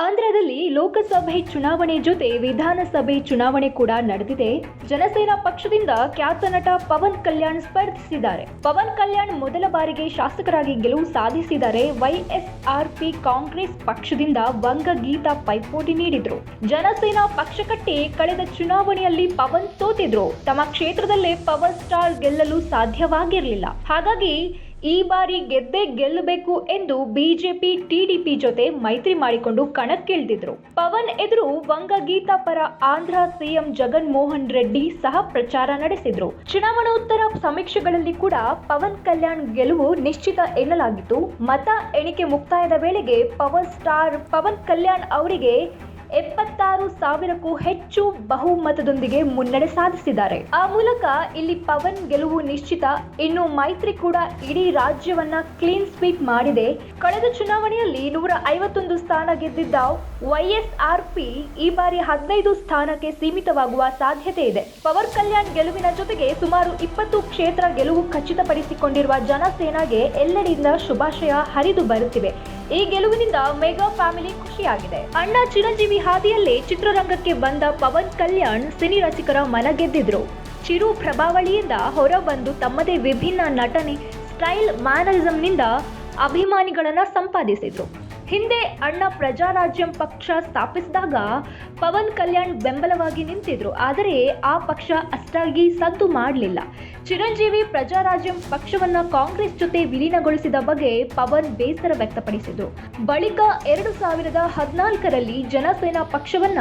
ಆಂಧ್ರದಲ್ಲಿ ಲೋಕಸಭೆ ಚುನಾವಣೆ ಜೊತೆ ವಿಧಾನಸಭೆ ಚುನಾವಣೆ ಕೂಡ ನಡೆದಿದೆ. ಜನಸೇನಾ ಪಕ್ಷದಿಂದ ಖ್ಯಾತ ನಟ ಪವನ್ ಕಲ್ಯಾಣ್ ಸ್ಪರ್ಧಿಸಿದ್ದಾರೆ. ಪವನ್ ಕಲ್ಯಾಣ್ ಮೊದಲ ಬಾರಿಗೆ ಶಾಸಕರಾಗಿ ಗೆಲುವು ಸಾಧಿಸಿದ್ದಾರೆ ವೈಎಸ್ಆರ್ಪಿ ಕಾಂಗ್ರೆಸ್ ಪಕ್ಷದಿಂದ ವಂಗಗೀತ ಪೈಪೋಟಿ ನೀಡಿದ್ರು. ಜನಸೇನಾ ಪಕ್ಷ ಕಟ್ಟಿ ಕಳೆದ ಚುನಾವಣೆಯಲ್ಲಿ ಪವನ್ ಸೋತಿದ್ರು. ತಮ್ಮ ಕ್ಷೇತ್ರದಲ್ಲೇ ಪವರ್ ಸ್ಟಾರ್ ಗೆಲ್ಲಲು ಸಾಧ್ಯವಾಗಿರಲಿಲ್ಲ. ಹಾಗಾಗಿ ಈ ಬಾರಿ ಗೆದ್ದೇ ಗೆಲ್ಲಬೇಕು ಎಂದು ಬಿಜೆಪಿ, ಟಿಡಿಪಿ ಜೊತೆ ಮೈತ್ರಿ ಮಾಡಿಕೊಂಡು ಕಣಕ್ಕಿಳಿದಿದ್ರು. ಪವನ್ ಎದುರು ವಂಗಗೀತಾ ಪರ ಆಂಧ್ರ ಸಿಎಂ ಜಗನ್ ಮೋಹನ್ ರೆಡ್ಡಿ ಸಹ ಪ್ರಚಾರ ನಡೆಸಿದ್ರು. ಚುನಾವಣೋತ್ತರ ಸಮೀಕ್ಷೆಗಳಲ್ಲಿ ಕೂಡ ಪವನ್ ಕಲ್ಯಾಣ್ ಗೆಲುವು ನಿಶ್ಚಿತ ಎನ್ನಲಾಗಿತ್ತು. ಮತ ಎಣಿಕೆ ಮುಕ್ತಾಯದ ವೇಳೆಗೆ ಪವರ್ ಸ್ಟಾರ್ ಪವನ್ ಕಲ್ಯಾಣ್ ಅವರಿಗೆ ಎಪ್ಪತ್ತಾರು ಸಾವಿರಕ್ಕೂ ಹೆಚ್ಚು ಬಹುಮತದೊಂದಿಗೆ ಮುನ್ನಡೆ ಸಾಧಿಸಿದ್ದಾರೆ. ಆ ಮೂಲಕ ಇಲ್ಲಿ ಪವನ್ ಗೆಲುವು ನಿಶ್ಚಿತ. ಇನ್ನು ಮೈತ್ರಿ ಕೂಡ ಇಡೀ ರಾಜ್ಯವನ್ನ ಕ್ಲೀನ್ ಸ್ವೀಪ್ ಮಾಡಿದೆ. ಕಳೆದ ಚುನಾವಣೆಯಲ್ಲಿ ನೂರ ಐವತ್ತೊಂದು ಸ್ಥಾನ ಗೆದ್ದಿದ್ದ ವೈಎಸ್ಆರ್ಪಿ ಈ ಬಾರಿ ಹದಿನೈದು ಸ್ಥಾನಕ್ಕೆ ಸೀಮಿತವಾಗುವ ಸಾಧ್ಯತೆ ಇದೆ. ಪವರ್ ಕಲ್ಯಾಣ್ ಗೆಲುವಿನ ಜೊತೆಗೆ ಸುಮಾರು ಇಪ್ಪತ್ತು ಕ್ಷೇತ್ರ ಗೆಲುವು ಖಚಿತಪಡಿಸಿಕೊಂಡಿರುವ ಜನಸೇನಾಗೆ ಎಲ್ಲೆಡೆಯಿಂದ ಶುಭಾಶಯ ಹರಿದು ಬರುತ್ತಿವೆ. ಈ ಗೆಲುವಿನಿಂದ ಮೆಗಾ ಫ್ಯಾಮಿಲಿ ಖುಷಿಯಾಗಿದೆ. ಅಣ್ಣ ಚಿರಂಜೀವಿ ಹಾದಿಯಲ್ಲೇ ಚಿತ್ರರಂಗಕ್ಕೆ ಬಂದ ಪವನ್ ಕಲ್ಯಾಣ್ ಸಿನಿ ರಸಿಕರ ಮನ ಗೆದ್ದಿದ್ರು ಚಿರು ಪ್ರಭಾವಳಿಯಿಂದ ಹೊರಬಂದು ತಮ್ಮದೇ ವಿಭಿನ್ನ ನಟನೆ, ಸ್ಟೈಲ್ ಮ್ಯಾನರಿಸಂನಿಂದ ಅಭಿಮಾನಿಗಳನ್ನ ಸಂಪಾದಿಸಿದ್ರು. ಹಿಂದೆ ಅಣ್ಣ ಪ್ರಜಾರಾಜ್ಯಂ ಪಕ್ಷ ಸ್ಥಾಪಿಸಿದಾಗ ಪವನ್ ಕಲ್ಯಾಣ್ ಬೆಂಬಲವಾಗಿ ನಿಂತಿದ್ರು. ಆದರೆ ಆ ಪಕ್ಷ ಅಷ್ಟಾಗಿ ಸದ್ದು ಮಾಡಲಿಲ್ಲ. ಚಿರಂಜೀವಿ ಪ್ರಜಾರಾಜ್ಯಂ ಪಕ್ಷವನ್ನ ಕಾಂಗ್ರೆಸ್ ಜೊತೆ ವಿಲೀನಗೊಳಿಸಿದ ಬಗ್ಗೆ ಪವನ್ ಬೇಸರ ವ್ಯಕ್ತಪಡಿಸಿದ್ರು. ಬಳಿಕ ಎರಡು ಸಾವಿರದ ಹದಿನಾಲ್ಕರಲ್ಲಿ ಜನಸೇನಾ ಪಕ್ಷವನ್ನ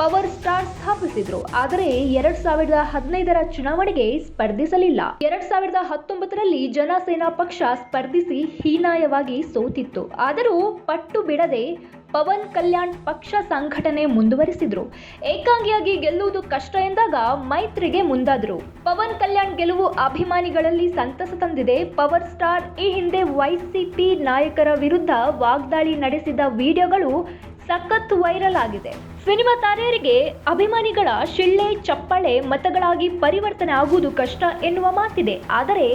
ಪವರ್ ಸ್ಟಾರ್ ಸ್ಥಾಪಿಸಿದ್ರು. ಆದರೆ ಎರಡ್ ಸಾವಿರದ ಹದಿನೈದರ ಚುನಾವಣೆಗೆ ಸ್ಪರ್ಧಿಸಲಿಲ್ಲ. ಎರಡ್ ಸಾವಿರದ ಹತ್ತೊಂಬತ್ತರಲ್ಲಿ ಜನಸೇನಾ ಪಕ್ಷ ಸ್ಪರ್ಧಿಸಿ ಹೀನಾಯವಾಗಿ ಸೋತಿತ್ತು. ಆದರೂ ಪಟ್ಟು ಬಿಡದೆ ಪವನ್ ಕಲ್ಯಾಣ್ ಪಕ್ಷ ಸಂಘಟನೆ ಮುಂದುವರಿಸಿದ್ರು. ಏಕಾಂಗಿಯಾಗಿ ಗೆಲ್ಲುವುದು ಕಷ್ಟ ಎಂದಾಗ ಮೈತ್ರಿಗೆ ಮುಂದಾದ್ರು. ಪವನ್ ಕಲ್ಯಾಣ್ ಗೆಲುವು ಅಭಿಮಾನಿಗಳಲ್ಲಿ ಸಂತಸ ತಂದಿದೆ. ಪವರ್ ಸ್ಟಾರ್ ಈ ಹಿಂದೆ ವೈಸಿಪಿ ನಾಯಕರ ವಿರುದ್ಧ ವಾಗ್ದಾಳಿ ನಡೆಸಿದ ವಿಡಿಯೋಗಳು ಸಖತ್ ವೈರಲ್ ಆಗಿದೆ. ಸಿನಿಮಾ ತಾರೆಯರಿಗೆ ಅಭಿಮಾನಿಗಳ ಶಿಳ್ಳೆ, ಚಪ್ಪಳೆ ಮತಗಳಾಗಿ ಪರಿವರ್ತನೆ ಆಗುವುದು ಕಷ್ಟ ಎನ್ನುವ ಮಾತಿದೆ. ಆದರೆ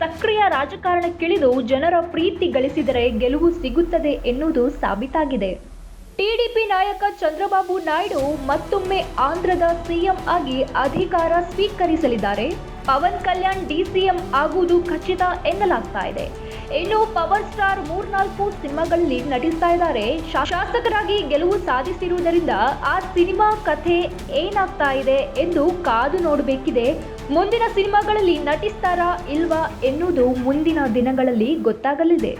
ಸಕ್ರಿಯ ರಾಜಕಾರಣಕ್ಕಿಳಿದು ಜನರ ಪ್ರೀತಿ ಗಳಿಸಿದರೆ ಗೆಲುವು ಸಿಗುತ್ತದೆ ಎನ್ನುವುದು ಸಾಬೀತಾಗಿದೆ. ಟಿಡಿಪಿ ನಾಯಕ ಚಂದ್ರಬಾಬು ನಾಯ್ಡು ಮತ್ತೊಮ್ಮೆ ಆಂಧ್ರದ ಸಿಎಂ ಆಗಿ ಅಧಿಕಾರ ಸ್ವೀಕರಿಸಲಿದ್ದಾರೆ. ಪವನ್ ಕಲ್ಯಾಣ್ ಡಿಸಿಎಂ ಆಗುವುದು ಖಚಿತ ಎನ್ನಲಾಗ್ತಾ ಇದೆ. ಇನ್ನು ಪವರ್ ಸ್ಟಾರ್ ಮೂರ್ನಾಲ್ಕು ಸಿನಿಮಾಗಳಲ್ಲಿ ನಟಿಸ್ತಾ ಇದ್ದಾರೆ. ಶಾಸಕರಾಗಿ ಗೆಲುವು ಸಾಧಿಸಿರುವುದರಿಂದ ಆ ಸಿನಿಮಾ ಕಥೆ ಏನಾಗ್ತಾ ಇದೆ ಎಂದು ಕಾದು ನೋಡಬೇಕಿದೆ. ಮುಂದಿನ ಸಿನಿಮಾಗಳಲ್ಲಿ ನಟಿಸ್ತಾರಾ ಇಲ್ವಾ ಎನ್ನುವುದು ಮುಂದಿನ ದಿನಗಳಲ್ಲಿ ಗೊತ್ತಾಗಲಿದೆ.